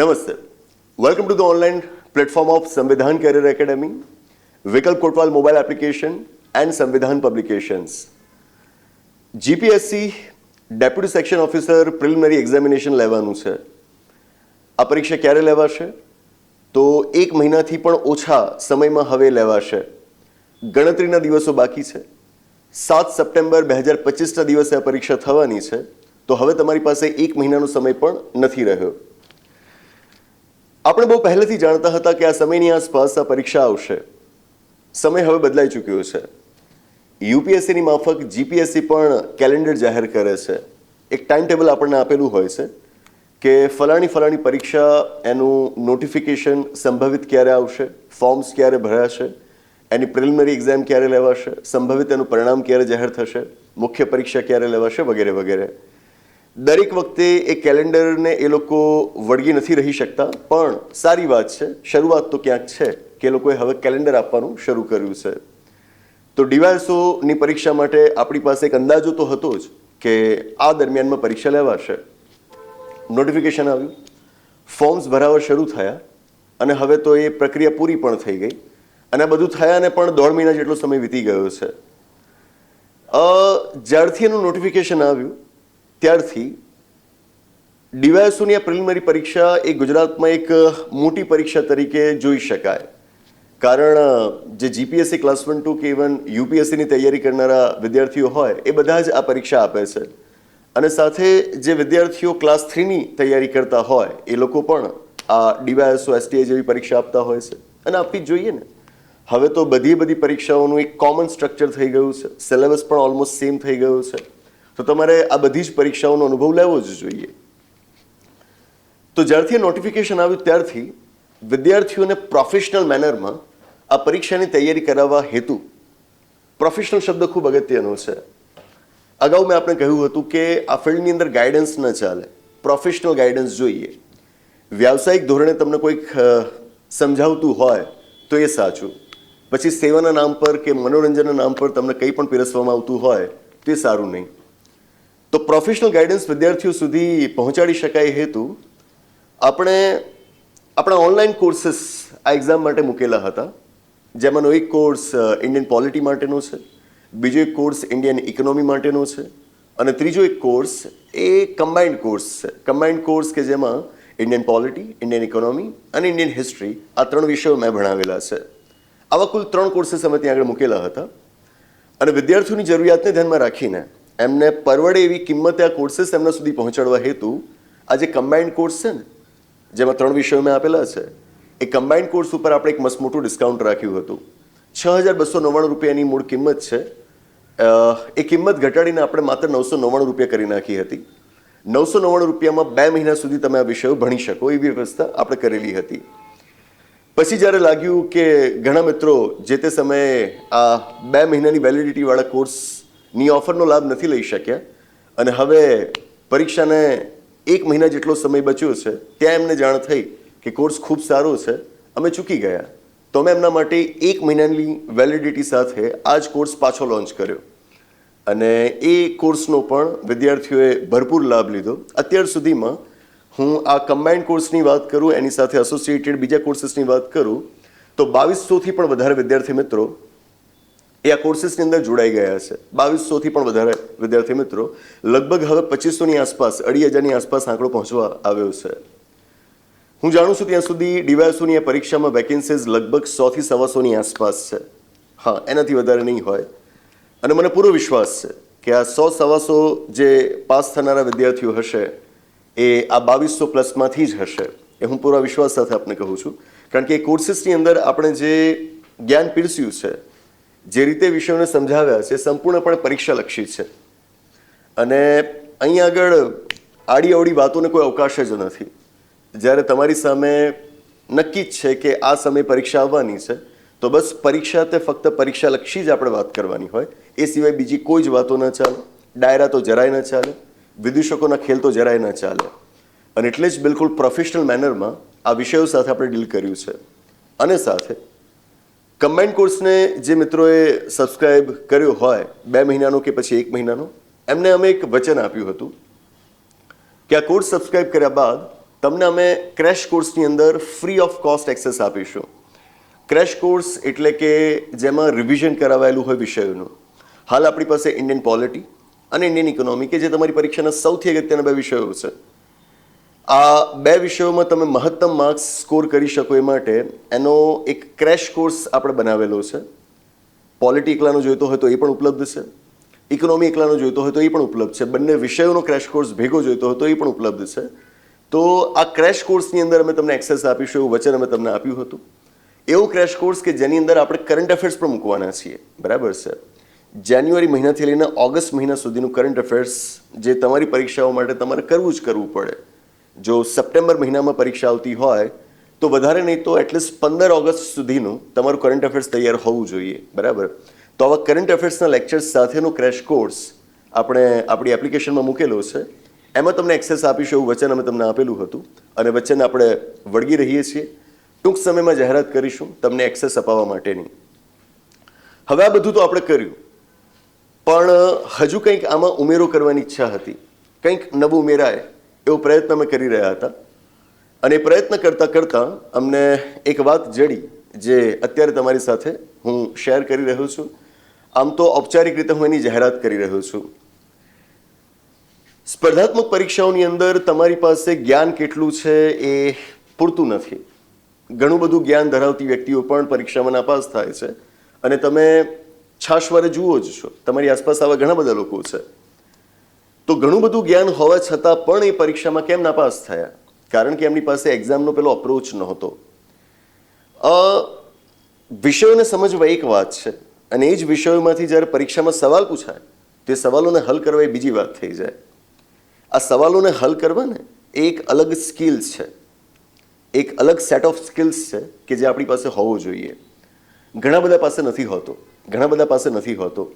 નમસ્તે welcome to the online platform of Samvidhan career academy Vikalp Kotwal mobile application and Samvidhan publications GPSC deputy section officer preliminary examination લેવાનું છે. આ પરીક્ષા ક્યારે લેવાશે? તો એક મહિનાથી પણ ઓછા સમયમાં હવે લેવાશે. ગણતરીના દિવસો બાકી છે. સાત સપ્ટેમ્બર બે હજાર પચીસના દિવસે આ પરીક્ષા થવાની છે. તો હવે તમારી પાસે એક મહિનાનો સમય પણ નથી રહ્યો. આપણે બહુ પહેલેથી જાણતા હતા કે આ સમયની આસપાસ આ પરીક્ષા આવશે. સમય હવે બદલાઈ ચૂક્યો છે. યુપીએસસીની માફક જીપીએસસી પણ કેલેન્ડર જાહેર કરે છે. એક ટાઈમ ટેબલ આપણને આપેલું હોય છે કે ફલાણી ફલાણી પરીક્ષા એનું નોટિફિકેશન સંભવિત ક્યારે આવશે ફોર્મ્સ ક્યારે ભરાશે, એની પ્રિલિમિનરી એક્ઝામ ક્યારે લેવાશે, સંભવિત એનું પરિણામ ક્યારે જાહેર થશે, મુખ્ય પરીક્ષા ક્યારે લેવાશે વગેરે વગેરે. દરેક વખતે એ કેલેન્ડરને એ લોકો વળગી નથી રહી શકતા, પણ સારી વાત છે, શરૂઆત તો ક્યાંક છે કે એ લોકોએ હવે કેલેન્ડર આપવાનું શરૂ કર્યું છે. તો ડીવાયસોની પરીક્ષા માટે આપણી પાસે એક અંદાજો તો હતો જ કે આ દરમિયાનમાં પરીક્ષા લેવાશે. નોટિફિકેશન આવ્યું ફોર્મ્સ ભરાવા શરૂ થયા અને હવે તો એ પ્રક્રિયા પૂરી પણ થઈ ગઈ અને આ બધું થયાને પણ દોઢ મહિના જેટલો સમય વીતી ગયો છે. જ્યારથી એનું નોટિફિકેશન આવ્યું ત્યારથી ડીવાયસોની આ પ્રિલિમિનરી પરીક્ષા એ ગુજરાતમાં એક મોટી પરીક્ષા તરીકે જોઈ શકાય. કારણ, જે જીપીએસસી ક્લાસ વન ટુ કે ઇવન યુપીએસસીની તૈયારી કરનારા વિદ્યાર્થીઓ હોય, એ બધા જ આ પરીક્ષા આપે છે. અને સાથે જે વિદ્યાર્થીઓ ક્લાસ થ્રીની તૈયારી કરતા હોય, એ લોકો પણ આ ડીવાયએસઓ એસટીએ જેવી પરીક્ષા આપતા હોય છે. અને આપવી જોઈએ ને. હવે તો બધી બધી પરીક્ષાઓનું એક કોમન સ્ટ્રક્ચર થઈ ગયું છે. સિલેબસ પણ ઓલમોસ્ટ સેમ થઈ ગયું છે. તો તમારે આ બધી જ પરીક્ષાઓનો અનુભવ લેવો જ જોઈએ. તો જ્યારથી નોટિફિકેશન આવ્યું ત્યારથી વિદ્યાર્થીઓને પ્રોફેશનલ મેનરમાં આ પરીક્ષાની તૈયારી કરાવવા હેતુ. પ્રોફેશનલ શબ્દ ખૂબ અગત્યનો છે. અગાઉ મેં આપણે કહ્યું હતું કે આ ફિલ્ડની અંદર ગાઈડન્સ ન ચાલે. પ્રોફેશનલ ગાઈડન્સ જોઈએ. વ્યાવસાયિક ધોરણે તમને કોઈક સમજાવતું હોય તો એ સાચું. પછી સેવાના નામ પર કે મનોરંજનના નામ પર તમને કંઈ પણ પીરસવામાં આવતું હોય તે સારું નહીં. તો પ્રોફેશનલ ગાઈડન્સ વિદ્યાર્થીઓ સુધી પહોંચાડી શકાય હેતુ આપણે આપણા ઓનલાઈન કોર્સીસ આ એક્ઝામ માટે મૂકેલા હતા. જેમાંનો એક કોર્સ ઇન્ડિયન પોલિટી માટેનો છે, બીજો એક કોર્સ ઇન્ડિયન ઇકોનોમી માટેનો છે, અને ત્રીજો એક કોર્સ એ કમ્બાઇન્ડ કોર્સ છે. કમ્બાઇન્ડ કોર્સ કે જેમાં ઇન્ડિયન પોલિટી ઇન્ડિયન ઇકોનોમી અને ઇન્ડિયન હિસ્ટ્રી આ ત્રણ વિષયો મેં ભણાવેલા છે. આવા કુલ ત્રણ કોર્સીસ અમે ત્યાં આગળ મૂકેલા હતા. અને વિદ્યાર્થીઓની જરૂરિયાતને ધ્યાનમાં રાખીને એમને પરવડે એવી કિંમતે આ કોર્સીસ એમના સુધી પહોંચાડવા હેતુ આ જે કમ્બાઇન્ડ કોર્સ છે ને, જેમાં ત્રણ વિષયો મેં આપેલા છે. એ કમ્બાઇન્ડ કોર્સ ઉપર આપણે એક મસ્ત મોટું ડિસ્કાઉન્ટ રાખ્યું હતું. છ હજાર બસો નવ્વાણું રૂપિયાની મૂળ કિંમત છે. એ કિંમત ઘટાડીને આપણે માત્ર નવસો નવ્વાણું રૂપિયા કરી નાખી હતી. નવસો નવ્વાણું રૂપિયામાં બે મહિના સુધી તમે આ વિષયો ભણી શકો એવી વ્યવસ્થા આપણે કરેલી હતી. પછી જ્યારે લાગ્યું કે ઘણા મિત્રો જે તે સમયે આ બે મહિનાની વેલિડિટી વાળા કોર્સની ઓફરનો લાભ નથી લઈ શક્યા. અને હવે પરીક્ષાને એક મહિના જેટલો સમય બચ્યો છે, ત્યાં એમને જાણ થઈ કે કોર્સ ખૂબ સારો છે. અમે ચૂકી ગયા. તો અમે એમના માટે એક મહિનાની વેલિડિટી સાથે આ જ કોર્સ પાછો લોન્ચ કર્યો. અને એ કોર્સનો પણ વિદ્યાર્થીઓએ ભરપૂર લાભ લીધો. અત્યાર સુધીમાં હું આ કમ્બાઇન્ડ કોર્સની વાત કરું, એની સાથે એસોસિએટેડ બીજા કોર્સીસની વાત કરું, તો બાવીસોથી પણ વધારે વિદ્યાર્થી મિત્રો એ આ કોર્સીસની અંદર જોડાઈ ગયા છે. બાવીસોથી પણ વધારે વિદ્યાર્થી મિત્રો, લગભગ હવે પચીસોની આસપાસ, અઢી હજારની આસપાસ આંકડો પહોંચવા આવ્યો છે. હું જાણું છું ત્યાં સુધી ડીવાયસોની આ પરીક્ષામાં વેકેન્સીઝ લગભગ સોથી સવાસોની આસપાસ છે. હા, એનાથી વધારે નહીં હોય. અને મને પૂરો વિશ્વાસ છે કે આ સો સવાસો જે પાસ થનારા વિદ્યાર્થીઓ હશે, એ આ બાવીસો પ્લસમાંથી જ હશે. એ હું પૂરા વિશ્વાસ સાથે આપને કહું છું. કારણ કે એ કોર્સીસની અંદર આપણે જે જ્ઞાન પીરસ્યું છે જે રીતે વિષયોને સમજાવ્યા છે સંપૂર્ણપણે પરીક્ષાલક્ષી છે. અને અહીં આગળ આડી અવડી વાતોને કોઈ અવકાશ જ નથી. જ્યારે તમારી સામે નક્કી જ છે કે આ સમયે પરીક્ષા આવવાની છે, તો બસ પરીક્ષા તે ફક્ત પરીક્ષાલક્ષી જ આપણે વાત કરવાની હોય. એ સિવાય બીજી કોઈ જ વાતો ન ચાલે. ડાયરા તો જરાય ન ચાલે. વિદૂષકોના ખેલ તો જરાય ન ચાલે. અને એટલે જ બિલકુલ પ્રોફેશનલ મેનરમાં આ વિષયો સાથે આપણે ડીલ કર્યું છે. અને સાથે કમ્બાઇન્ડ કોર્સને જે મિત્રોએ સબસ્ક્રાઇબ કર્યો હોય, બે મહિનાનો કે પછી એક મહિનાનો, એમને અમે એક વચન આપ્યું હતું કે આ કોર્સ સબસ્ક્રાઇબ કર્યા બાદ તમને અમે ક્રેશ કોર્સની અંદર ફ્રી ઓફ કોસ્ટ એક્સેસ આપીશું. ક્રેશ કોર્સ એટલે કે જેમાં રિવિઝન કરાવાયેલું હોય વિષયોનું. હાલ આપણી પાસે ઇન્ડિયન પોલિટી અને ઇન્ડિયન ઇકોનોમી, કે જે તમારી પરીક્ષાના સૌથી અગત્યના બે વિષયો છે. આ બે વિષયોમાં તમે મહત્તમ માર્ક્સ સ્કોર કરી શકો એ માટે એનો એક ક્રેશ કોર્સ આપણે બનાવેલો છે. પોલિટી એકલાનો જોઈતો હોય તો એ પણ ઉપલબ્ધ છે. ઇકોનોમી એકલાનો જોઈતો હોય તો એ પણ ઉપલબ્ધ છે. બંને વિષયોનો ક્રેશ કોર્સ ભેગો જોઈતો હોય તો એ પણ ઉપલબ્ધ છે. તો આ ક્રેશ કોર્સની અંદર અમે તમને એક્સેસ આપીશું, એવું વચન અમે તમને આપ્યું હતું. એવો ક્રેશ કોર્સ કે જેની અંદર આપણે કરંટ અફેર્સ પણ મૂકવાના છીએ. બરાબર છે? જાન્યુઆરી મહિનાથી લઈને ઓગસ્ટ મહિના સુધીનું કરંટ અફેર્સ જે તમારી પરીક્ષાઓ માટે તમારે કરવું જ કરવું પડે. જો સપ્ટેમ્બર મહિનામાં પરીક્ષા આવતી હોય, તો વધારે નહીં તો એટલીસ્ટ પંદર ઓગસ્ટ સુધીનું તમારું કરંટ અફેર્સ તૈયાર હોવું જોઈએ, બરાબર? તો આવા કરંટ અફેર્સના લેક્ચર્સ સાથેનો ક્રેશ કોર્સ આપણે આપણી એપ્લિકેશનમાં મૂકેલો છે. એમાં તમને એક્સેસ આપીશું એવું વચન અમે તમને આપેલું હતું અને વચન આપણે વળગી રહીએ છીએ. ટૂંક સમયમાં જાહેરાત કરીશું તમને એક્સેસ અપાવવા માટેની. હવે આ બધું તો આપણે કર્યું. પણ હજુ કંઈક આમાં ઉમેરો કરવાની ઈચ્છા હતી. કંઈક નવું ઉમેરાય. એવો પ્રયત્ન અમે કરી રહ્યા હતા. અને એ પ્રયત્ન કરતાં કરતાં અમને એક વાત જડી, જે અત્યારે તમારી સાથે હું શેર કરી રહ્યો છું. આમ તો ઔપચારિક રીતે હું એની જાહેરાત કરી રહ્યો છું. સ્પર્ધાત્મક પરીક્ષાઓની અંદર તમારી પાસે જ્ઞાન કેટલું છે એ પૂરતું નથી. ઘણું બધું જ્ઞાન ધરાવતી વ્યક્તિઓ પણ પરીક્ષામાં નાપાસ થાય છે. અને તમે છાશવારે જુઓ જ છો. તમારી આસપાસ આવા ઘણા બધા લોકો છે. તો ઘણું બધું જ્ઞાન હોવા છતાં પણ એ પરીક્ષામાં કેમ નાપાસ થયા? કારણ કે એમની પાસે એક્ઝામનો પેલો અપ્રોચ નહોતો. વિષયોને સમજવા એક વાત છે અને એ જ વિષયોમાંથી જ્યારે પરીક્ષામાં સવાલ પૂછાય, તે સવાલોને હલ કરવા એ બીજી વાત થઈ જાય. આ સવાલોને હલ કરવા ને એ એક અલગ સ્કિલ્સ છે. એક અલગ સેટ ઓફ સ્કિલ્સ છે કે જે આપણી પાસે હોવો જોઈએ. ઘણા બધા પાસે નથી હોતો. ઘણા બધા પાસે નથી હોતો.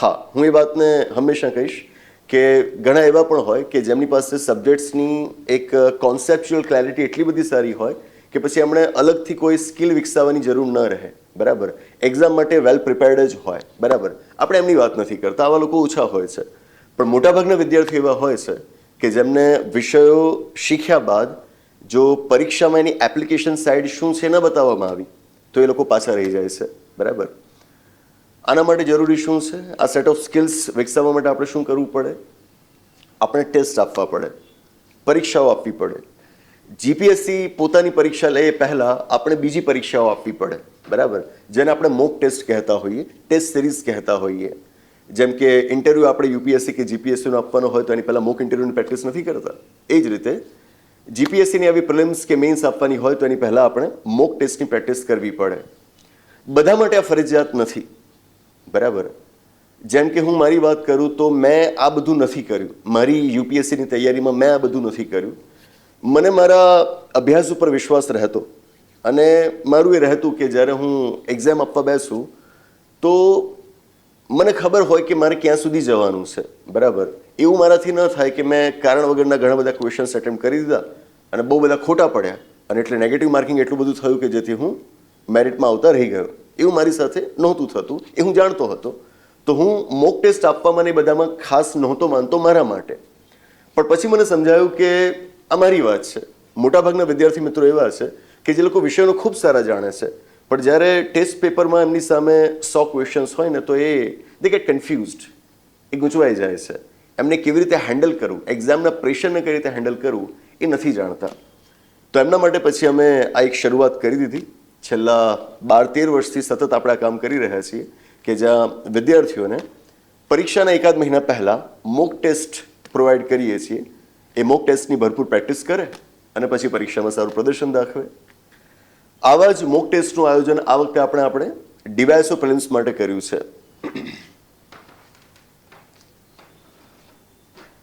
હા, હું એ વાતને હંમેશા કહીશ. કે ઘણા એવા પણ હોય કે જેમની પાસે સબ્જેક્ટ્સની એક કોન્સેપ્ચ્યુઅલ ક્લેરિટી એટલી બધી સારી હોય કે પછી એમણે અલગથી કોઈ સ્કિલ વિકસાવવાની જરૂર ન રહે. બરાબર? એક્ઝામ માટે વેલ પ્રિપેર્ડ જ હોય. બરાબર? આપણે એમની વાત નથી કરતા. આવા લોકો ઓછા હોય છે. પણ મોટાભાગના વિદ્યાર્થીઓ એવા હોય છે કે જેમને વિષયો શીખ્યા બાદ જો પરીક્ષામાં એની એપ્લિકેશન સાઇડ શું છે ન બતાવવામાં આવી, તો એ લોકો પાછા રહી જાય છે. બરાબર? આના માટે જરૂરી શું છે? આ સેટ ઓફ સ્કિલ્સ વિકસાવવા માટે આપણે શું કરવું પડે? આપણે ટેસ્ટ આપવા પડે. પરીક્ષાઓ આપવી પડે. જીપીએસસી પોતાની પરીક્ષા લે પહેલાં આપણે બીજી પરીક્ષાઓ આપવી પડે. બરાબર? જેને આપણે મોક ટેસ્ટ કહેતા હોઈએ ટેસ્ટ સિરીઝ કહેતા હોઈએ. જેમ કે ઇન્ટરવ્યૂ આપણે યુપીએસસી કે જીપીએસસીનો આપવાનો હોય તો એની પહેલાં મોક ઇન્ટરવ્યૂની પ્રેક્ટિસ નથી કરતા. એ જ રીતે જીપીએસસીની આવી પ્રિલિમ્સ કે મેઇન્સ આપવાની હોય તો એની પહેલાં આપણે મોક ટેસ્ટની પ્રેક્ટિસ કરવી પડે. બધા માટે આ ફરજિયાત નથી. બરાબર. જેમ કે હું મારી વાત કરું તો મેં આ બધું નથી કર્યું. મારી યુપીએસસીની તૈયારીમાં મેં આ બધું નથી કર્યું. મને મારા અભ્યાસ ઉપર વિશ્વાસ રહેતો અને મારું એ રહેતું કે જ્યારે હું એક્ઝામ આપવા બેસું તો મને ખબર હોય કે મારે ક્યાં સુધી જવાનું છે. બરાબર. એવું મારાથી ન થાય કે મેં કારણ વગરના ઘણા બધા ક્વેશ્ચન્સ એટેમ્પ કરી દીધા અને બહુ બધા ખોટા પડ્યા અને એટલે નેગેટિવ માર્કિંગ એટલું બધું થયું કે જેથી હું મેરિટમાં આવતા રહી ગયો. એવું મારી સાથે નહોતું થતું, એ હું જાણતો હતો. તો હું મોક ટેસ્ટ આપવામાં એ બધામાં ખાસ નહોતો માનતો મારા માટે. પણ પછી મને સમજાયું કે આ મારી વાત છે. મોટાભાગના વિદ્યાર્થી મિત્રો એવા છે કે જે લોકો વિષયનો ખૂબ સારા જાણે છે. પણ જ્યારે ટેસ્ટ પેપરમાં એમની સામે સો ક્વેશ્ચન્સ હોય ને તો એ દે ગેટ કન્ફ્યુઝડ એ ગૂંચવાઈ જાય છે. એમને કેવી રીતે હેન્ડલ કરવું? એક્ઝામના પ્રેશરને કઈ રીતે હેન્ડલ કરવું? એ નથી જાણતા. તો એમના માટે પછી અમે આ એક શરૂઆત કરી દીધી. છેલ્લા બાર તેર વર્ષથી સતત આપણે કામ કરી રહ્યા છીએ કે જ્યાં વિદ્યાર્થીઓને પરીક્ષાના એકાદ મહિના પહેલાં મોક ટેસ્ટ પ્રોવાઈડ કરીએ છીએ. એ મોક ટેસ્ટની ભરપૂર પ્રેક્ટિસ કરે અને પછી પરીક્ષામાં સારું પ્રદર્શન દાખવે. આવા જ મોક ટેસ્ટનું આયોજન આ વખતે આપણે આપણે ડિવાઇસો પ્રિલિમ્સ માટે કર્યું છે.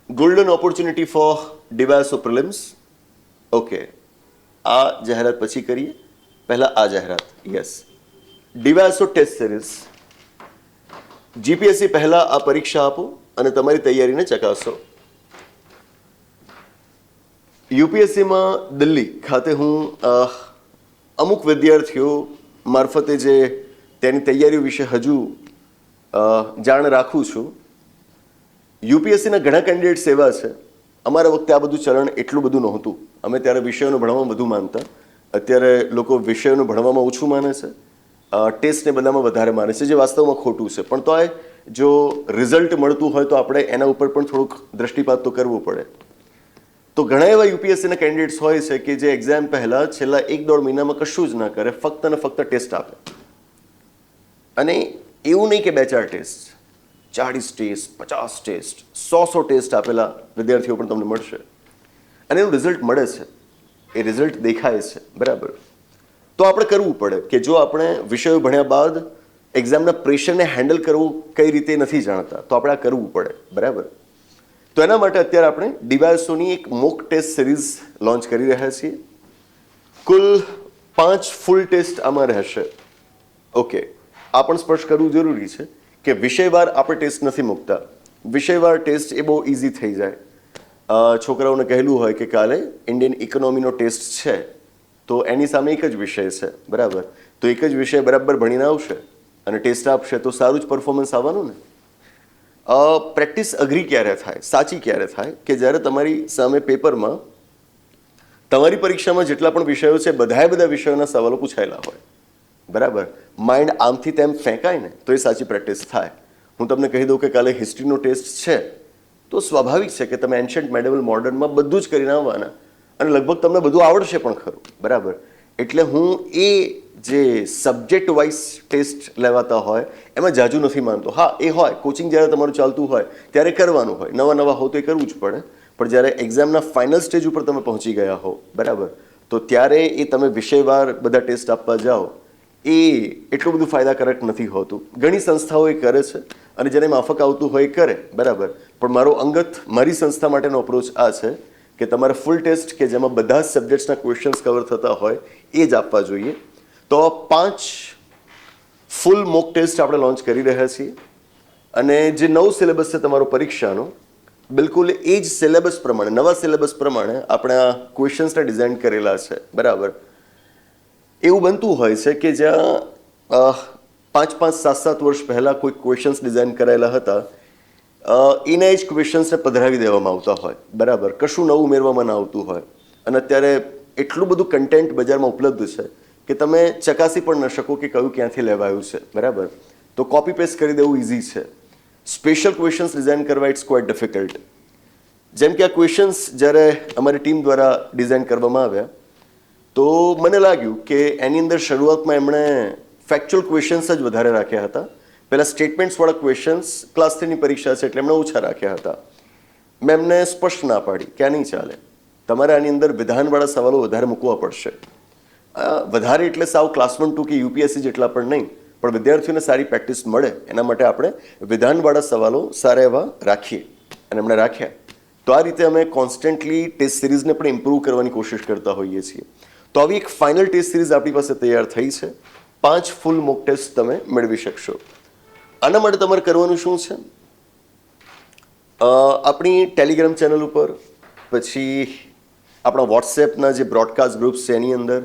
Golden opportunity for ડિવાઇસો prelims okay આ જાહેરાત પછી કરીએ. પહેલા આ જાહેરાત. Yes ડીવાસો test series. જીપીએસસી પહેલા આ પરીક્ષા આપો અને તમારી તૈયારીને ચકાસો. યુપીએસસીમાં દિલ્હી ખાતે હું અમુક વિદ્યાર્થીઓ મારફતે જે તેની તૈયારીઓ વિશે હજુ જાણ રાખું છું. યુપીએસસીના ઘણા કેન્ડિડેટ્સ એવા છે. અમારા વખતે આ બધું ચલણ એટલું બધું નહોતું. અમે ત્યારે વિષયોને ભણવામાં વધુ માનતા. અત્યારે લોકો વિષયોને ભણવામાં ઓછું માને છે. ટેસ્ટને બધામાં વધારે માને છે, જે વાસ્તવમાં ખોટું છે. પણ તોય જો રિઝલ્ટ મળતું હોય તો આપણે એના ઉપર પણ થોડુંક દ્રષ્ટિપાત તો કરવું પડે. તો ઘણા એવા યુપીએસસીના કેન્ડિડેટ્સ હોય છે કે જે એક્ઝામ પહેલાં છેલ્લા એક દોઢ મહિનામાં કશું જ ના કરે, ફક્ત ને ફક્ત ટેસ્ટ આપે. અને એવું નહીં કે બે ચાર ટેસ્ટ, ચાળીસ ટેસ્ટ, પચાસ ટેસ્ટ, સો સો ટેસ્ટ આપેલા વિદ્યાર્થીઓ પણ તમને મળશે. અને એનું રિઝલ્ટ મળે છે. એ રિઝલ્ટ દેખાય છે. બરાબર. તો આપણે કરવું પડે કે જો આપણે વિષયો ભણ્યા બાદ એક્ઝામના પ્રેશરને હેન્ડલ કરવું કઈ રીતે નથી જાણતા, તો આપણે આ કરવું પડે. બરાબર. તો એના માટે અત્યારે આપણે ડીવાયસોની એક મોક ટેસ્ટ સિરીઝ લોન્ચ કરી રહ્યા છીએ. કુલ પાંચ ફૂલ ટેસ્ટ આમાં રહેશે. ઓકે આ પણ સ્પષ્ટ કરવું જરૂરી છે કે વિષયવાર આપણે ટેસ્ટ નથી મૂકતા. વિષયવાર ટેસ્ટ એ બહુ ઇઝી થઈ જાય. છોકરાઓને કહેલું હોય કે કાલે ઇન્ડિયન ઇકોનોમીનો ટેસ્ટ છે, તો એની સામે એક જ વિષય છે, બરાબર? તો એક જ વિષય બરાબર ભણીને આવશે અને ટેસ્ટ આપશે, તો સારું જ પરફોર્મન્સ આવવાનું ને? પ્રેક્ટિસ અઘરી ક્યારે થાય? સાચી ક્યારે થાય? કે જ્યારે તમારી સામે પેપરમાં તમારી પરીક્ષામાં જેટલા પણ વિષયો છે, બધાએ બધા વિષયોના સવાલો પૂછાયેલા હોય, બરાબર? માઇન્ડ આમથી તેમ ફેંકાય ને, તો એ સાચી પ્રેક્ટિસ થાય. હું તમને કહી દઉં કે કાલે હિસ્ટ્રીનો ટેસ્ટ છે તો સ્વાભાવિક છે કે તમે એન્શન્ટ મેડેવલ મોડર્નમાં બધું જ કરીને આવવાના. અને લગભગ તમને બધું આવડશે પણ ખરું. બરાબર? એટલે હું એ જે સબ્જેક્ટ વાઇઝ ટેસ્ટ લેવાતા હોય, એમાં જાજુ નથી માનતો. હા, એ હોય. કોચિંગ જ્યારે તમારું ચાલતું હોય, ત્યારે કરવાનું હોય. નવા નવા હો તો એ કરવું જ પડે. પણ જ્યારે એક્ઝામના ફાઇનલ સ્ટેજ ઉપર તમે પહોંચી ગયા હો બરાબર? તો ત્યારે એ તમે વિષયવાર બધા ટેસ્ટ આપવા જાઓ. એ એટલું બધું ફાયદાકારક નથી હોતું. ઘણી સંસ્થાઓ એ કરે છે. અને જેને માફક આવતું હોય કરે, બરાબર. પણ મારો અંગત, મારી સંસ્થા માટેનો અપ્રોચ આ છે કે તમારે ફૂલ ટેસ્ટ કે જેમાં બધા જ સબ્જેક્ટ્સના ક્વેશ્ચન્સ કવર થતા હોય એ જ આપવા જોઈએ. તો પાંચ ફૂલ મોક ટેસ્ટ આપણે લોન્ચ કરી રહ્યા છીએ. અને જે નવું સિલેબસ છે તમારો પરીક્ષાનો, બિલકુલ એ જ સિલેબસ પ્રમાણે, નવા સિલેબસ પ્રમાણે આપણે આ ક્વેશ્ચન્સને ડિઝાઇન કરેલા છે, બરાબર. એવું બનતું હોય છે કે જ્યાં પાંચ પાંચ સાત સાત વર્ષ પહેલાં કોઈ ક્વેશ્ચન્સ ડિઝાઇન કરાયેલા હતા એના જ ક્વેશ્ચન્સને પધરાવી દેવામાં આવતા હોય. બરાબર. કશું નવું ઉમેરવામાં ના આવતું હોય. અને અત્યારે એટલું બધું કન્ટેન્ટ બજારમાં ઉપલબ્ધ છે કે તમે ચકાસી પણ ન શકો કે કયું ક્યાંથી લેવાયું છે. બરાબર? તો કોપી પેસ્ટ કરી દેવું ઇઝી છે. સ્પેશિયલ ક્વેશ્ચન્સ ડિઝાઇન કરવા ઇટ્સ ક્વાઇટ ડિફિકલ્ટ જેમ કે આ ક્વેશ્ચન્સ જ્યારે અમારી ટીમ દ્વારા ડિઝાઇન કરવામાં આવ્યા, તો મને લાગ્યું કે એની અંદર શરૂઆતમાં એમણે ફેક્ચ્યુઅલ ક્વેશ્ચન્સ જ વધારે રાખ્યા હતા. પહેલાં સ્ટેટમેન્ટ્સવાળા ક્વેશ્ચન્સ ક્લાસ થ્રીની પરીક્ષા છે એટલે એમણે ઓછા રાખ્યા હતા. મેં એમને સ્પષ્ટ ના પાડી કે આ નહીં ચાલે. તમારે આની અંદર વિધાનવાળા સવાલો વધારે મૂકવા પડશે. વધારે એટલે સાવ ક્લાસ વન ટુ કે યુપીએસસી જેટલા પણ નહીં, પણ વિદ્યાર્થીઓને સારી પ્રેક્ટિસ મળે, એના માટે આપણે વિધાનવાળા સવાલો સારા એવા રાખીએ. અને એમણે રાખ્યા. તો આ રીતે અમે કોન્સ્ટન્ટલી ટેસ્ટ સિરીઝને પણ ઇમ્પ્રૂવ કરવાની કોશિશ કરતા હોઈએ છીએ. તો આવી એક ફાઇનલ ટેસ્ટ સિરીઝ આપણી પાસે તૈયાર થઈ છે. પાંચ ફૂલ મોક ટેસ્ટ તમે મેળવી શકશો. આના માટે તમારે કરવાનું શું છે? આપણી ટેલિગ્રામ ચેનલ ઉપર, પછી આપણા વોટ્સએપના જે બ્રોડકાસ્ટ ગ્રુપ્સ છે એની અંદર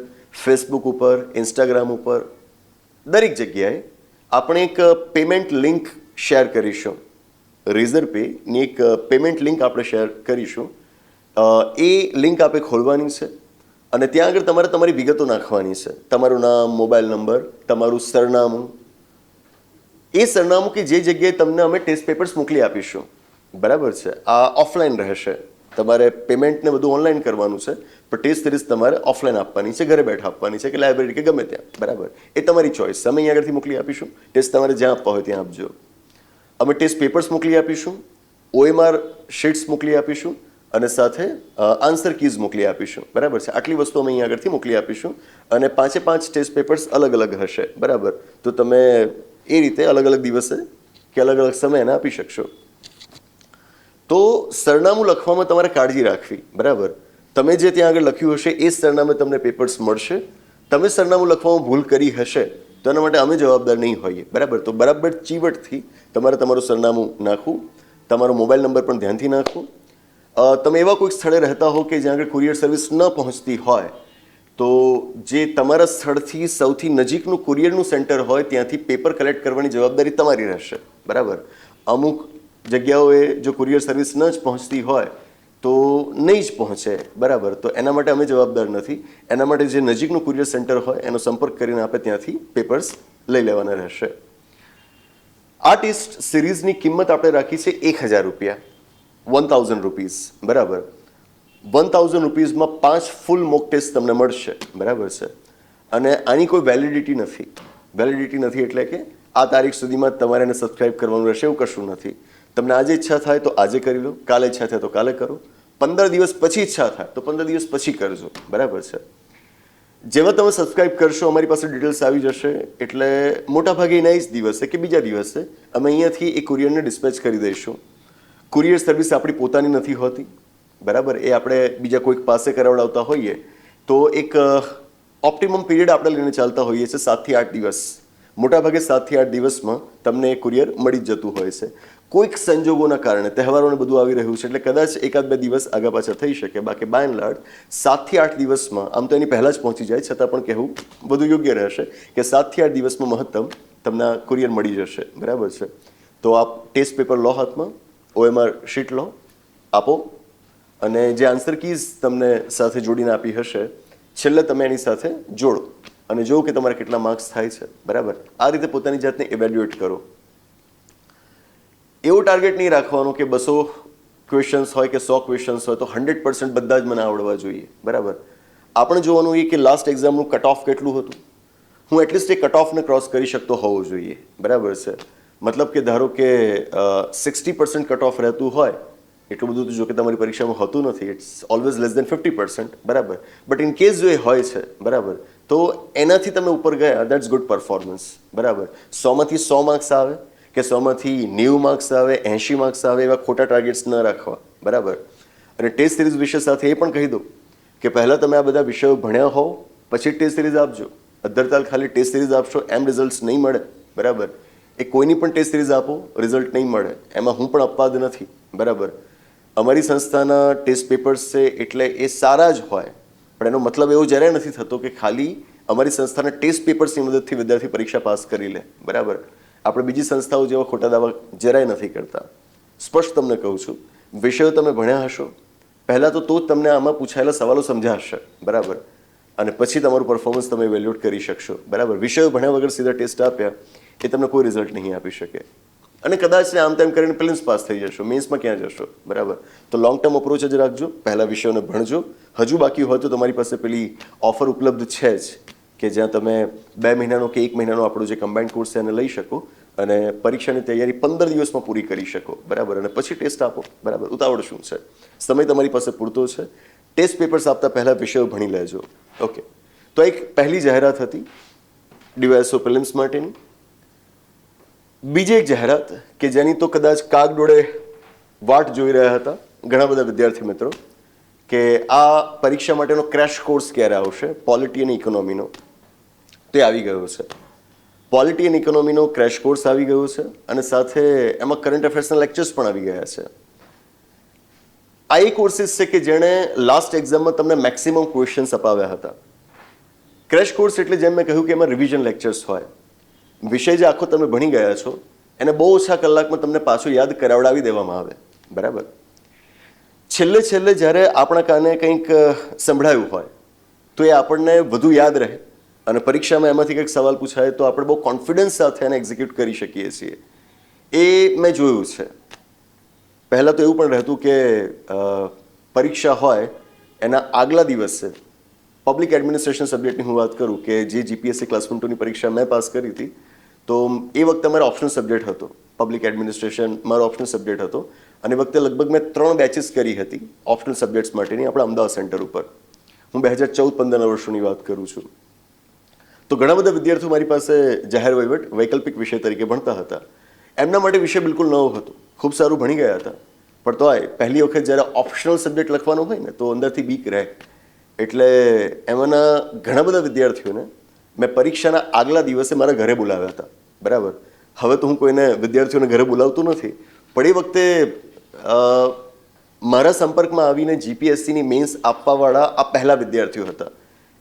ફેસબુક ઉપર ઇન્સ્ટાગ્રામ ઉપર, દરેક જગ્યાએ આપણે એક પેમેન્ટ લિંક શેર કરીશું. રેઝર પેની એક પેમેન્ટ લિંક આપણે શેર કરીશું. એ લિંક આપે ખોલવાની છે. અને ત્યાં આગળ તમારે તમારી વિગતો નાખવાની છે. તમારું નામ, મોબાઈલ નંબર, તમારું સરનામું. એ સરનામું કે જે જગ્યાએ તમને અમે ટેસ્ટ પેપર્સ મોકલી આપીશું. બરાબર છે? આ ઓફલાઈન રહેશે. તમારે પેમેન્ટ ને બધું ઓનલાઈન કરવાનું છે, પણ ટેસ્ટ સિરીઝ તમારે ઓફલાઈન આપવાની છે, ઘરે બેઠા આપવાની છે, કે લાઇબ્રેરી કે ગમે ત્યાં. બરાબર? એ તમારી ચોઈસ અમે અહીંયા આગળથી મોકલી આપીશું. ટેસ્ટ તમારે જ્યાં આપવા હોય ત્યાં આપજો. અમે ટેસ્ટ પેપર્સ મોકલી આપીશું. ઓએમઆર શીટ્સ મોકલી આપીશું. અને સાથે આન્સર કીઝ મોકલી આપીશું. બરાબર છે? આટલી વસ્તુ અમે અહીં આગળથી મોકલી આપીશું. અને પાંચે પાંચ ટેસ્ટ પેપર્સ અલગ અલગ હશે. બરાબર? તો તમે એ રીતે અલગ અલગ દિવસે કે અલગ અલગ સમય એને આપી શકશો. તો સરનામું લખવામાં તમારે કાળજી રાખવી. બરાબર? તમે જે ત્યાં આગળ લખ્યું હશે, એ સરનામે તમને પેપર્સ મળશે. તમે સરનામું લખવામાં ભૂલ કરી હશે, તો એના માટે અમે જવાબદાર નહીં હોઈએ. બરાબર? તો બરાબર ચીવટથી તમારે તમારું સરનામું નાખવું. તમારો મોબાઈલ નંબર પણ ધ્યાનથી નાખવું. તમે એવા કોઈક સ્થળે રહેતા હો કે જ્યાં આગળ કુરિયર સર્વિસ ન પહોંચતી હોય, તો જે તમારા સ્થળથી સૌથી નજીકનું કુરિયરનું સેન્ટર હોય, ત્યાંથી પેપર કલેક્ટ કરવાની જવાબદારી તમારી રહેશે. બરાબર? અમુક જગ્યાઓએ જો કુરિયર સર્વિસ ન જ પહોંચતી હોય, તો નહીં જ પહોંચે. બરાબર? તો એના માટે અમે જવાબદાર નથી. એના માટે જે નજીકનું કુરિયર સેન્ટર હોય, એનો સંપર્ક કરીને આપણે ત્યાંથી પેપર્સ લઈ લેવાના રહેશે. આ ટેસ્ટ સિરીઝની કિંમત આપણે રાખી છે એક હજાર રૂપિયા. વન થાઉઝન્ડ રૂપીઝ બરાબર? વન થાઉઝન્ડ રૂપીઝમાં પાંચ ફૂલ મોક ટેસ્ટ તમને મળશે. બરાબર છે? અને આની કોઈ વેલિડિટી નથી. વેલિડિટી નથી એટલે કે આ તારીખ સુધીમાં તમારે એને સબસ્ક્રાઇબ કરવાનું રહેશે, એવું કશું નથી. તમને આજે ઈચ્છા થાય તો આજે કરી લો, કાલે ઈચ્છા થાય તો કાલે કરો. પંદર દિવસ પછી ઈચ્છા થાય તો પંદર દિવસ પછી કરજો. બરાબર છે? જેવા તમે સબસ્ક્રાઇબ કરશો, અમારી પાસે ડિટેલ્સ આવી જશે. એટલે મોટાભાગે એના જ દિવસે કે બીજા દિવસે. અમે અહીંયાથી એ કુરિયરને ડિસ્પેચ કરી દઈશું. કુરિયર સર્વિસ આપણી પોતાની નથી હોતી. બરાબર? એ આપણે બીજા કોઈક પાસે કરાવડાવતા હોઈએ, તો એક ઓપ્ટિમમ પીરિયડ આપણે લઈને ચાલતા હોઈએ છીએ સાતથી આઠ દિવસ. મોટાભાગે સાતથી આઠ દિવસમાં તમને કુરિયર મળી જ જતું હોય છે. કોઈક સંજોગોના કારણે, તહેવારોને બધું આવી રહ્યું છે, એટલે કદાચ એકાદ બે દિવસ આગા પાછા થઈ શકે. બાકી બાય એન્ડ લાર્જ સાતથી આઠ દિવસમાં, આમ તો એની પહેલાં જ પહોંચી જાય, છતાં પણ કહેવું બધું યોગ્ય રહેશે કે સાતથી આઠ દિવસમાં મહત્તમ તમને કુરિયર મળી જશે. બરાબર છે? તો આપ ટેસ્ટ પેપર લો હાથમાં. ઓએમઆર શીટ લો, આપો. અને જે આન્સર કીઝ તમને સાથે જોડીને આપી હશે, છેલ્લે તમે એની સાથે જોડો. અને જુઓ કે તમારે કેટલા માર્ક્સ થાય છે. બરાબર? આ રીતે પોતાની જાતને ઇવેલ્યુએટ કરો. એવો ટાર્ગેટ નહીં રાખવાનો કે બસો ક્વેશ્ચન્સ હોય કે સો ક્વેશ્ચન્સ હોય તો હંડ્રેડ પર્સન્ટ બધા જ મને આવડવા જોઈએ. બરાબર? આપણે જોવાનું એ કે લાસ્ટ એક્ઝામનું કટ ઓફ કેટલું હતું? હું એટલીસ્ટ એ કટ ઓફને ક્રોસ કરી શકતો હોવો જોઈએ. બરાબર છે? મતલબ કે ધારો કે સિક્સટી પર્સન્ટ કટ ઓફ રહેતું હોય, એટલું બધું તો જો કે તમારી પરીક્ષામાં હોતું નથી it's always less than fifty percent બરાબર? બટ ઇન કેસ જો એ હોય છે, બરાબર, તો એનાથી તમે ઉપર ગયા દેટ્સ ગુડ પરફોર્મન્સ બરાબર? સોમાંથી સો માર્ક્સ આવે કે સોમાંથી નેવું માર્ક્સ આવે, એંશી માર્ક્સ આવે એવા ખોટા ટાર્ગેટ્સ ન રાખવા, બરાબર? અને ટેસ્ટ સિરીઝ વિશે સાથે એ પણ કહી દઉં કે પહેલાં તમે આ બધા વિષયો ભણ્યા હોવ, પછી ટેસ્ટ સિરીઝ આપજો. અધરતાલ ખાલી ટેસ્ટ સિરીઝ આપશો, એમ રિઝલ્ટ નહીં મળે, બરાબર? એ કોઈની પણ ટેસ્ટ સિરીઝ આપો રિઝલ્ટ નહીં મળે. એમાં હું પણ અપવાદ નથી. બરાબર? અમારી સંસ્થાના ટેસ્ટ પેપર્સ છે એટલે એ સારા જ હોય. પણ એનો મતલબ એવો જરાય નથી થતો કે ખાલી અમારી સંસ્થાના ટેસ્ટ પેપર્સની મદદથી વિદ્યાર્થી પરીક્ષા પાસ કરી લે. બરાબર? આપણે બીજી સંસ્થાઓ જેવા ખોટા દાવા જરાય નથી કરતા. સ્પષ્ટ તમને કહું છું, વિષયો તમે ભણ્યા હશો. પહેલાં તો તો જ તમને આમાં પૂછાયેલા સવાલો સમજાશે બરાબર? અને પછી તમારું પરફોર્મન્સ તમે વેલ્યુટ કરી શકશો. બરાબર? વિષયો ભણ્યા વગર સીધા ટેસ્ટ આપ્યા. એ તમને કોઈ રિઝલ્ટ નહીં આપી શકે. અને કદાચ આમ તેમ કરીને પ્રિલિમ્સ પાસ થઈ જશો. મેન્સમાં ક્યાં જશો? બરાબર. તો લોંગ ટર્મ અપ્રોચ જ રાખજો. પહેલા વિષયોને ભણજો. હજુ બાકી હોય તો તમારી પાસે પેલી ઓફર ઉપલબ્ધ છે જ કે જ્યાં તમે બે મહિનાનો કે એક મહિનાનો આપણો જે કમ્બાઇન્ડ કોર્સ છે એને લઈ શકો અને પરીક્ષાની તૈયારી પંદર દિવસમાં પૂરી કરી શકો. બરાબર. અને પછી ટેસ્ટ આપો. બરાબર. ઉતાવળ શું છે? સમય તમારી પાસે પૂરતો છે. ટેસ્ટ પેપર્સ આપતા પહેલાં વિષયો ભણી લેજો. ઓકે તો એક પહેલી જાહેરાત હતી ડીવાયસો પ્રિલિમ્સ માટેની. બીજી એક જાહેરાત કે જેની તો કદાચ કાગડોળે વાટ જોઈ રહ્યા હતા ઘણા બધા વિદ્યાર્થી મિત્રો, કે આ પરીક્ષા માટેનો ક્રેશ કોર્સ ક્યારે આવશે? પોલિટી અને ઇકોનોમીનો તે આવી ગયો છે. પોલિટી અને ઇકોનોમીનો ક્રેશ કોર્સ આવી ગયો છે અને સાથે એમાં કરંટ અફેર્સના લેક્ચર્સ પણ આવી ગયા છે. આ એ કોર્સિસ છે કે જેણે લાસ્ટ એક્ઝામમાં તમને મેક્સિમમ ક્વેશ્ચન્સ અપાવ્યા હતા. ક્રેશ કોર્સ એટલે જેમ મેં કહ્યું કે એમાં રિવિઝન લેક્ચર્સ હોય. વિષય જે આખો તમે ભણી ગયા છો, એને બહુ ઓછા કલાકમાં તમને પાછું યાદ કરાવડાવી દેવામાં આવે. બરાબર? છેલ્લે છેલ્લે જ્યારે આપણા કાને કંઈક સંભળાયું હોય, તો એ આપણને વધુ યાદ રહે અને પરીક્ષામાં એમાંથી કંઈક સવાલ પૂછાય તો આપણે બહુ કોન્ફિડન્સ સાથે એને એક્ઝિક્યુટ કરી શકીએ છીએ. એ મેં જોયું છે. પહેલાં તો એવું પણ રહેતું કે પરીક્ષા હોય, એના આગલા દિવસે પબ્લિક એડમિનિસ્ટ્રેશન સબ્જેક્ટની હું વાત કરું કે જે જીપીએસસી ક્લાસ વન ટુની પરીક્ષા મેં પાસ કરી હતી તો એ વખતે મારો ઓપ્શનલ સબ્જેક્ટ હતો. પબ્લિક એડમિનિસ્ટ્રેશન મારો ઓપ્શનલ સબ્જેક્ટ હતો. અને વખતે લગભગ મેં ત્રણ બેચીસ કરી હતી ઓપ્શનલ સબ્જેક્ટ્સ માટેની આપણા અમદાવાદ સેન્ટર ઉપર. હું બે હજાર ચૌદ પંદરના વર્ષોની વાત કરું છું. તો ઘણા બધા વિદ્યાર્થીઓ મારી પાસે જાહેર વહીવટ, વૈકલ્પિક વિષય તરીકે ભણતા હતા. એમના માટે વિષય બિલકુલ નવો હતો. ખૂબ સારું ભણી ગયા હતા. પણ તો પહેલી વખત જ્યારે ઓપ્શનલ સબ્જેક્ટ લખવાનો હોય ને, તો અંદરથી બીક રહે. એટલે એમાંના ઘણા બધા વિદ્યાર્થીઓને મેં પરીક્ષાના આગલા દિવસે મારા ઘરે બોલાવ્યા હતા. બરાબર? હવે તો હું કોઈને વિદ્યાર્થીઓને ઘરે બોલાવતો નથી. પણ એ વખતે મારા સંપર્કમાં આવીને જીપીએસસીની મેન્સ આપવાવાળા આ પહેલા વિદ્યાર્થીઓ હતા.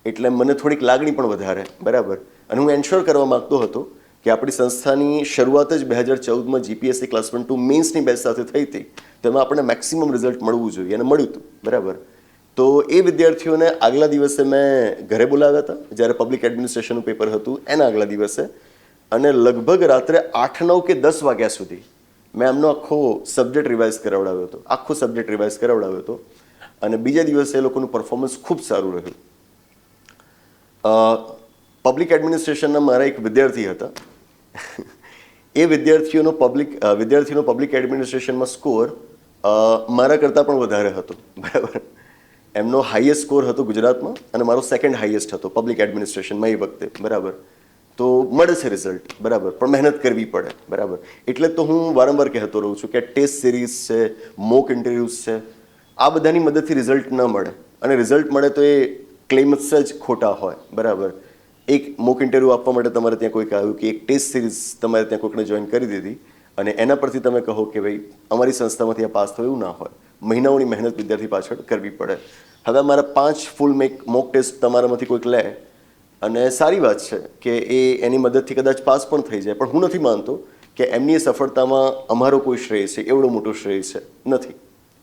એટલે મને થોડીક લાગણી પણ વધારે. બરાબર? અને હું એન્શ્યોર કરવા માગતો હતો કે આપણી સંસ્થાની શરૂઆત જ બે હજાર ચૌદમાં જીપીએસસી ક્લાસ વન ટુ મેન્સની બેચ સાથે થઈ હતી. તેમાં આપણને મેક્સિમમ રિઝલ્ટ મળવું જોઈએ. અને મળ્યું હતું. બરાબર? તો એ વિદ્યાર્થીઓને આગલા દિવસે મેં ઘરે બોલાવ્યા હતા, જ્યારે પબ્લિક એડમિનિસ્ટ્રેશનનું પેપર હતું, એના આગલા દિવસે. અને લગભગ રાત્રે આઠ, નવ કે દસ વાગ્યા સુધી મેં એમનો આખો સબ્જેક્ટ રિવાઇઝ કરાવડાવ્યો હતો. આખો સબ્જેક્ટ રિવાઇઝ કરાવડાવ્યો હતો. અને બીજા દિવસે એ લોકોનું પરફોર્મન્સ ખૂબ સારું રહ્યું. પબ્લિક એડમિનિસ્ટ્રેશનના મારા એક વિદ્યાર્થી હતા. એ વિદ્યાર્થીઓનો પબ્લિક વિદ્યાર્થીનો પબ્લિક એડમિનિસ્ટ્રેશનમાં સ્કોર મારા કરતાં પણ વધારે હતો. બરાબર? એમનો હાઈએસ્ટ સ્કોર હતો ગુજરાતમાં અને મારો સેકન્ડ હાઈએસ્ટ હતો પબ્લિક એડમિનિસ્ટ્રેશનમાં એ વખતે, બરાબર? તો મળે છે રિઝલ્ટ બરાબર? પણ મહેનત કરવી પડે, બરાબર? એટલે તો હું વારંવાર કહેતો રહું છું કે ટેસ્ટ સિરીઝ છે મોક ઇન્ટરવ્યૂઝ છે, આ બધાની મદદથી રિઝલ્ટ ન મળે. અને રિઝલ્ટ મળે તો એ ક્લેમ્સ જ ખોટા હોય, બરાબર? એક મોક ઇન્ટરવ્યૂ આપવા માટે તમારે ત્યાં કોઈક આવ્યું કે એક ટેસ્ટ સિરીઝ તમારે ત્યાં કોઈકને જોઈન કરી દીધી. અને એના પરથી તમે કહો કે ભાઈ, અમારી સંસ્થામાંથી આ પાસ થયું એવું ના હોય. મહિનાઓની મહેનત વિદ્યાર્થી પાછળ કરવી પડે. હવે મારા પાંચ ફૂલ મેક મોક ટેસ્ટ તમારામાંથી કોઈક લે અને સારી વાત છે કે એ એની મદદથી કદાચ પાસ પણ થઈ જાય. પણ હું નથી માનતો કે એમની સફળતામાં અમારો કોઈ શ્રેય છે, એવડો મોટો શ્રેય છે. નથી.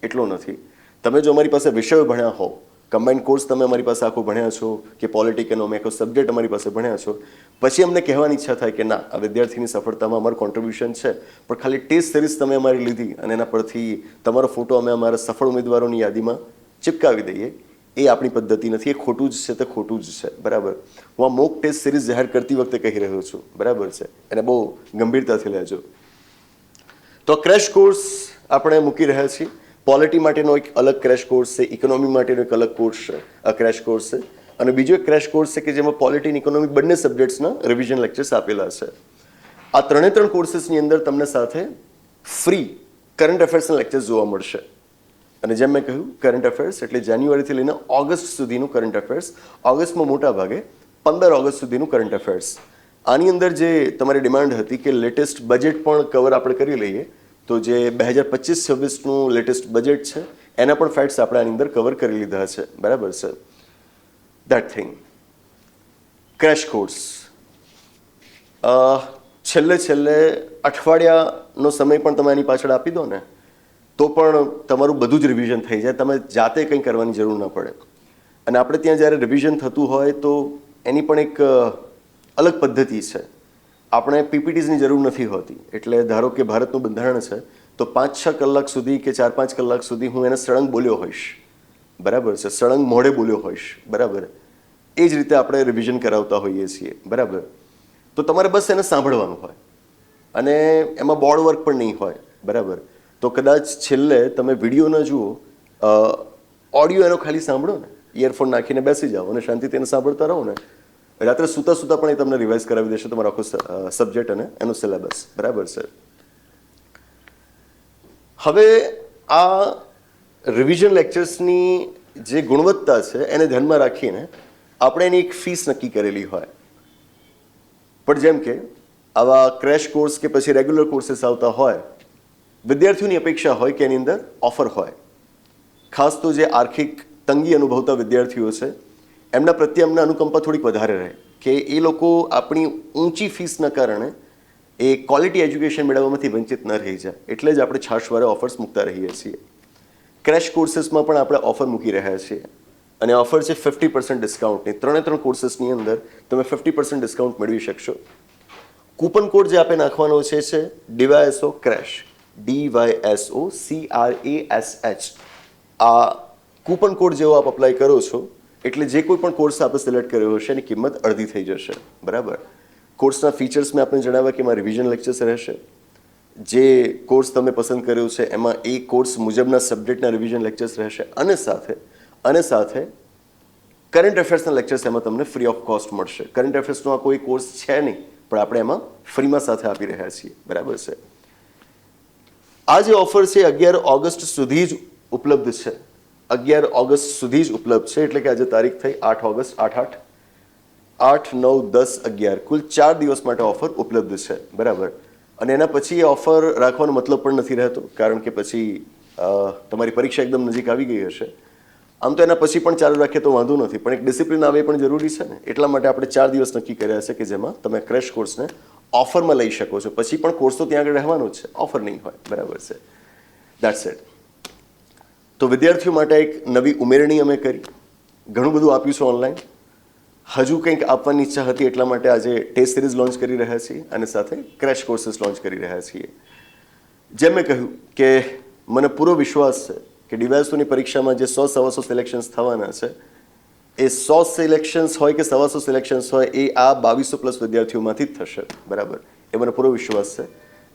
એટલો નથી. તમે જો અમારી પાસે વિષયો ભણ્યા હો કમ્બાઇન્ડ કોર્સ તમે અમારી પાસે આખો ભણ્યા છો કે પોલિટિકનો અમે આખો સબ્જેક્ટ અમારી પાસે ભણ્યા છો. પછી અમને કહેવાની ઈચ્છા થાય કે ના, આ વિદ્યાર્થીની સફળતામાં અમારું કોન્ટ્રીબ્યુશન છે. પણ ખાલી ટેસ્ટ સિરીઝ તમે અમારી લીધી અને એના પરથી તમારો ફોટો અમે અમારા સફળ ઉમેદવારોની યાદીમાં ચિપકાવી દઈએ. એ આપણી પદ્ધતિ નથી, એ ખોટું જ છે તે ખોટું જ છે. બરાબર? હું આ મોક ટેસ્ટ સિરીઝ જાહેર કરતી વખતે કહી રહ્યો છું. બરાબર છે? એને બહુ ગંભીરતાથી લેજો. તો ક્રેશ કોર્સ આપણે મૂકી રહ્યા છીએ. પોલિટી માટેનો એક અલગ ક્રેશ કોર્સ છે ઇકોનોમી માટેનો એક અલગ કોર્સ ક્રેશ કોર્સ છે. અને બીજો એક ક્રેશ કોર્સ છે કે જેમાં પોલિટી અને ઇકોનોમી બંને સબ્જેક્ટ્સના રિવિઝન લેક્ચર્સ આપેલા છે. આ ત્રણે ત્રણ કોર્સીસની અંદર તમને સાથે ફ્રી કરંટ અફેર્સના લેક્ચર્સ જોવા મળશે. અને જેમ મેં કહ્યું કરંટ અફેર્સ એટલે જાન્યુઆરીથી લઈને ઓગસ્ટ સુધીનું કરંટ અફેર્સ ઓગસ્ટમાં મોટા ભાગે પંદર ઓગસ્ટ સુધીનું કરંટ અફેર્સ આની અંદર જે તમારી ડિમાન્ડ હતી કે લેટેસ્ટ બજેટ પણ કવર આપણે કરી લઈએ તો જે બે હજાર પચીસ છવ્વીસનું લેટેસ્ટ બજેટ છે, એના પણ ફેક્ટ્સ આપણે આની અંદર કવર કરી લીધા છે. બરાબર છે? દેટ થિંગ ક્રેશ કોર્સ છેલ્લે છેલ્લે અઠવાડિયાનો સમય પણ તમે એની પાછળ આપી દો ને, તો પણ તમારું બધું જ રિવિઝન થઈ જાય. તમે જાતે કંઈ કરવાની જરૂર ન પડે. અને આપણે ત્યાં જ્યારે રિવિઝન થતું હોય તો એની પણ એક અલગ પદ્ધતિ છે. આપણે પીપીટીઝની જરૂર નથી હોતી. એટલે ધારો કે ભારતનું બંધારણ છે, તો પાંચ છ કલાક સુધી કે ચાર પાંચ કલાક સુધી હું એને સળંગ બોલ્યો હોઈશ. બરાબર છે? સળંગ મોઢે બોલ્યો હોઈશ. બરાબર. એ જ રીતે આપણે રિવિઝન કરાવતા હોઈએ છીએ. બરાબર. તો તમારે બસ એને સાંભળવાનું હોય. અને એમાં બોર્ડ વર્ક પણ નહીં હોય. બરાબર. તો કદાચ છેલ્લે તમે વીડિયો ન જુઓ ઓડિયો એનો ખાલી સાંભળો ને. ઇયરફોન નાખીને બેસી જાઓ અને શાંતિથી એને સાંભળતા રહો ને. રાત્રે સૂતા સૂતા પણ એ તમને રિવાઇઝ કરાવી દેશે તમારો આખો સબ્જેક્ટ અને એનો સિલેબસ બરાબર છે હવે આ રિવિઝન લેક્ચર્સની જે ગુણવત્તા છે એને ધ્યાનમાં રાખીને આપણે એની એક ફીસ નક્કી કરેલી હોય. પણ જેમ કે આવા ક્રેશ કોર્સ કે પછી રેગ્યુલર કોર્સીસ આવતા હોય, વિદ્યાર્થીઓની અપેક્ષા હોય કે એની અંદર ઓફર હોય. ખાસ તો જે આર્થિક તંગી અનુભવતા વિદ્યાર્થીઓ છે એમના પ્રત્યે એમના અનુકંપા થોડીક વધારે રહે કે એ લોકો આપણી ઊંચી ફીસના કારણે એ ક્વોલિટી એજ્યુકેશન મેળવવામાંથી વંચિત ન રહી જાય. એટલે જ આપણે છાશવારે ઓફર્સ મૂકતા રહીએ છીએ. ક્રેશ કોર્સીસમાં પણ આપણે ઓફર મૂકી રહ્યા છીએ. અને ઓફર છે ફિફ્ટી પર્સન્ટ ડિસ્કાઉન્ટની ત્રણે ત્રણ કોર્સીસની અંદર તમે ફિફ્ટી પર્સન્ટ ડિસ્કાઉન્ટ મેળવી શકશો. કૂપન કોડ જે આપણે નાખવાનો છે છે DYSO crash D S O C R A S H આ કૂપન કોડ જેવો આપ એપ્લાય કરો છો એટલે જે કોઈ પણ કોર્સ આપણે સિલેક્ટ કર્યો હશે એની કિંમત અડધી થઈ જશે. બરાબર? કોર્સના ફીચર્સ મેં આપણે જણાવ્યા કે એમાં રિવિઝન લેક્ચર્સ રહેશે. જે કોર્સ તમે પસંદ કર્યો છે, એમાં એ કોર્સ મુજબના સબ્જેક્ટના રિવિઝન લેક્ચર્સ રહેશે. અને સાથે અને સાથે કરંટ અફેર્સના લેક્ચર્સ એમાં તમને ફ્રી ઓફ કોસ્ટ મળશે. કરંટ અફેર્સનો આ કોઈ કોર્સ છે નહીં, પણ આપણે એમાં ફ્રીમાં સાથે આપી રહ્યા છીએ. બરાબર છે? આ જે ઓફર છે અગિયાર ઓગસ્ટ સુધી જ ઉપલબ્ધ છે. અગિયાર ઓગસ્ટ સુધી જ ઉપલબ્ધ છે, એટલે કે આજે તારીખ થઈ આઠ ઓગસ્ટ, આઠ આઠ. આઠ, નવ, દસ, અગિયાર. કુલ ચાર દિવસ માટે ઓફર ઉપલબ્ધ છે, બરાબર. અને એના પછી એ ઓફર રાખવાનો મતલબ પણ નથી રહેતો, કારણ કે પછી તમારી પરીક્ષા એકદમ નજીક આવી ગઈ હશે. આમ તો એના પછી પણ ચાલુ રાખીએ તો વાંધો નથી, પણ એક ડિસિપ્લિન આવે પણ જરૂરી છે ને. એટલા માટે આપણે ચાર દિવસ નક્કી કર્યા છે કે જેમાં તમે ક્રેશ કોર્સને ઓફરમાં લઈ શકો છો. પછી પણ કોર્સ તો ત્યાં આગળ રહેવાનો જ છે, ઓફર નહીં હોય, બરાબર છે. દેટ્સ ઇટ તો વિદ્યાર્થીઓ માટે એક નવી ઉમેરણી અમે કરી. ઘણું બધું આપ્યું છે ઓનલાઈન. હજુ કંઈક આપવાની ઈચ્છા હતી એટલા માટે આજે ટેસ્ટ સિરીઝ લોન્ચ કરી રહ્યા છીએ અને સાથે ક્રેશ કોર્સીસ લોન્ચ કરી રહ્યા છીએ. જેમ મેં કહ્યું કે મને પૂરો વિશ્વાસ છે કે ડીવાયસોની પરીક્ષામાં જે સો સવાસો સિલેક્શન્સ થવાના છે, એ સો સિલેક્શન્સ હોય કે સવાસો સિલેક્શન્સ હોય, એ આ બાવીસો પ્લસ વિદ્યાર્થીઓમાંથી જ થશે. બરાબર? એ મને પૂરો વિશ્વાસ છે.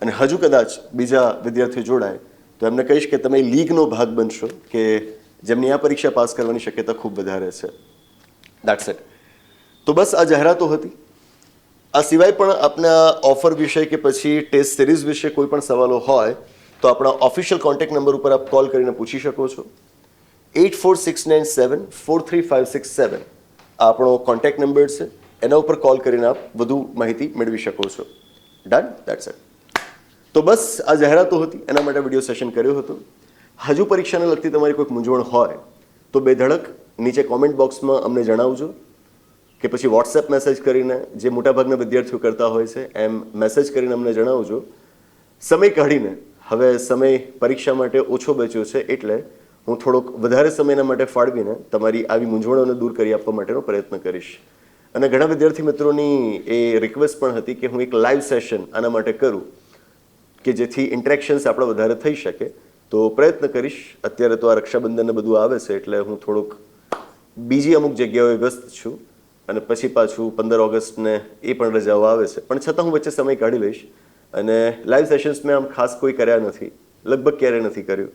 અને હજુ કદાચ બીજા વિદ્યાર્થીઓ જોડાય તો એમને કહીશ કે તમે લીગનો ભાગ બનશો, કે જેમની આ પરીક્ષા પાસ કરવાની શક્યતા ખૂબ વધારે છે. દેટ્સ ઇટ તો બસ આ જાહેરાતો હતી. આ સિવાય પણ આપના ઓફર વિશે કે પછી ટેસ્ટ સિરીઝ વિશે કોઈ પણ સવાલો હોય, તો આપણા ઓફિશિયલ કોન્ટેક્ટ નંબર ઉપર આપ કોલ કરીને પૂછી શકો છો. Eight four six nine seven four three five six seven આ આપણો કોન્ટેક્ટ નંબર છે. એના ઉપર કોલ કરીને આપ વધુ માહિતી મેળવી શકો છો. ડન દેટ્સ ઇટ તો બસ, આ જાહેરાતો હતી. એના માટે વીડિયો સેશન કર્યો હતો. હજુ પરીક્ષાને લગતી તમારી કોઈક મૂંઝવણ હોય, તો બેધડક નીચે કોમેન્ટ બોક્સમાં અમને જણાવજો કે પછી વોટ્સએપ મેસેજ કરીને જે મોટાભાગના વિદ્યાર્થીઓ કરતા હોય છે, એમ મેસેજ કરીને અમને જણાવજો. સમય કાઢીને, હવે સમય પરીક્ષા માટે ઓછો બચ્યો છે એટલે હું થોડોક વધારે સમયના માટે ફાળવીને તમારી આવી મૂંઝવણોને દૂર કરી આપવા માટેનો પ્રયત્ન કરીશ. અને ઘણા વિદ્યાર્થી મિત્રોની એ રિક્વેસ્ટ પણ હતી કે હું એક લાઈવ સેશન આના માટે કરું. કે જેથી ઇન્ટરેક્શન્સ આપણે વધારે થઈ શકે. તો પ્રયત્ન કરીશ. અત્યારે તો આ રક્ષાબંધનને બધું આવે છે, એટલે હું થોડુંક બીજી અમુક જગ્યાઓએ વ્યસ્ત છું. અને પછી પાછું પંદર ઓગસ્ટને એ પણ રજાઓ આવે છે. પણ છતાં હું વચ્ચે સમય કાઢી લઈશ. અને લાઈવ સેશન્સ મેં આમ ખાસ કોઈ કર્યા નથી. લગભગ ક્યારેય નથી કર્યું.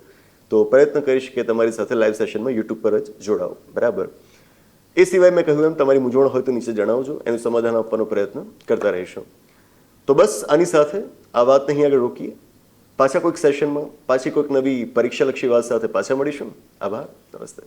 તો પ્રયત્ન કરીશ કે તમારી સાથે લાઈવ સેશનમાં યુટ્યુબ પર જ જોડાઓ બરાબર? એ સિવાય મેં કહ્યું એમ, તમારી મૂંઝવણ હોય તો નીચે જણાવજો. એનું સમાધાન આપવાનો પ્રયત્ન કરતા રહીશું. તો બસ આની સાથે આ વાત અહીં આગળ રોકીએ. પાછા કોઈક સેશનમાં પાછી કોઈક નવી પરીક્ષાલક્ષી વાત સાથે પાછા મળીશું. આભાર. નમસ્તે.